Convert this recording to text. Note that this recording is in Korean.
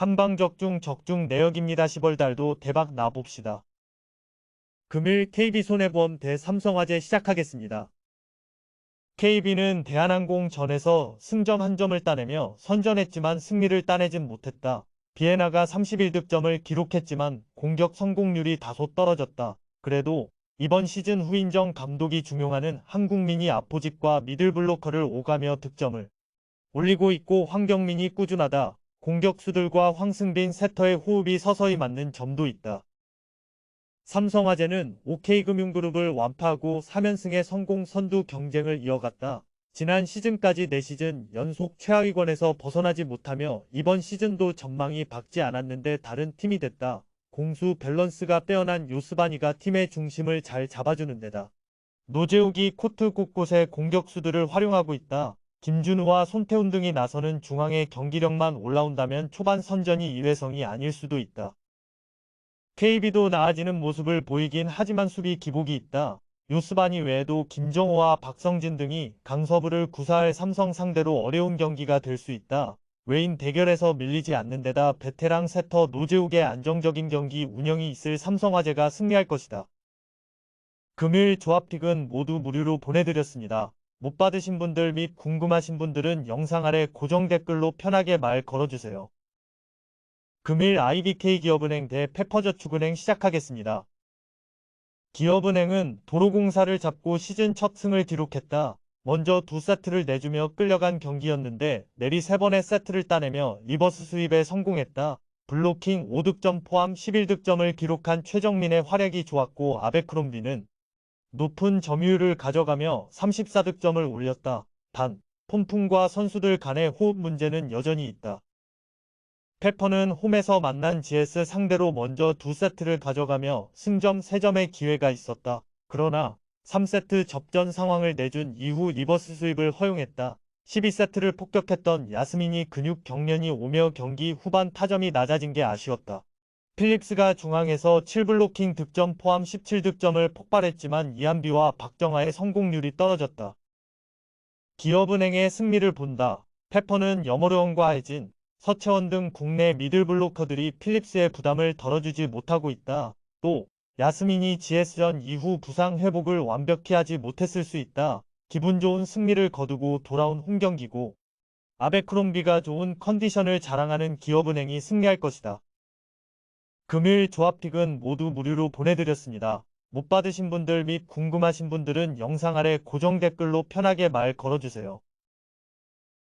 한방적중 적중 내역입니다. 시벌달도 대박 나봅시다. 금일 KB손해보험 대 삼성화재 시작하겠습니다. KB는 대한항공 전에서 승점 한 점을 따내며 선전했지만 승리를 따내진 못했다. 비에나가 31득점을 기록했지만 공격 성공률이 다소 떨어졌다. 그래도 이번 시즌 후인정 감독이 중용하는 한국민이 아포집과 미들블로커를 오가며 득점을 올리고 있고 황경민이 꾸준하다. 공격수들과 황승빈 세터의 호흡이 서서히 맞는 점도 있다. 삼성화재는 OK금융그룹을 완파하고 3연승의 성공 선두 경쟁을 이어갔다. 지난 시즌까지 4시즌 연속 최하위권에서 벗어나지 못하며 이번 시즌도 전망이 밝지 않았는데 다른 팀이 됐다. 공수 밸런스가 빼어난 요스바니가 팀의 중심을 잘 잡아주는 데다. 노재욱이 코트 곳곳에 공격수들을 활용하고 있다. 김준우와 손태훈 등이 나서는 중앙의 경기력만 올라온다면 초반 선전이 이회성이 아닐 수도 있다. KB도 나아지는 모습을 보이긴 하지만 수비 기복이 있다. 요스바니 외에도 김정호와 박성진 등이 강서부를 구사할 삼성 상대로 어려운 경기가 될 수 있다. 외인 대결에서 밀리지 않는 데다 베테랑 세터 노재욱의 안정적인 경기 운영이 있을 삼성화재가 승리할 것이다. 금요일 조합픽은 모두 무료로 보내드렸습니다. 못 받으신 분들 및 궁금하신 분들은 영상 아래 고정 댓글로 편하게 말 걸어주세요. 금일 IBK 기업은행 대 페퍼저축은행 시작하겠습니다. 기업은행은 도로공사를 잡고 시즌 첫 승을 기록했다. 먼저 두 세트를 내주며 끌려간 경기였는데 내리 세 번의 세트를 따내며 리버스 수입에 성공했다. 블로킹 5득점 포함 11득점을 기록한 최정민의 활약이 좋았고 아베크롬비는 높은 점유율을 가져가며 34득점을 올렸다. 단, 폼풍과 선수들 간의 호흡 문제는 여전히 있다. 페퍼는 홈에서 만난 GS 상대로 먼저 두 세트를 가져가며 승점 3점의 기회가 있었다. 그러나 3세트 접전 상황을 내준 이후 리버스 수입을 허용했다. 12세트를 폭격했던 야스민이 근육 경련이 오며 경기 후반 타점이 낮아진 게 아쉬웠다. 필립스가 중앙에서 7블로킹 득점 포함 17득점을 폭발했지만 이한비와 박정아의 성공률이 떨어졌다. 기업은행의 승리를 본다. 페퍼는 염어르원과 해진, 서채원 등 국내 미들블로커들이 필립스의 부담을 덜어주지 못하고 있다. 또 야스민이 GS전 이후 부상 회복을 완벽히 하지 못했을 수 있다. 기분 좋은 승리를 거두고 돌아온 홈경기고 아베크롬비가 좋은 컨디션을 자랑하는 기업은행이 승리할 것이다. 금일 조합픽은 모두 무료로 보내드렸습니다. 못 받으신 분들 및 궁금하신 분들은 영상 아래 고정 댓글로 편하게 말 걸어주세요.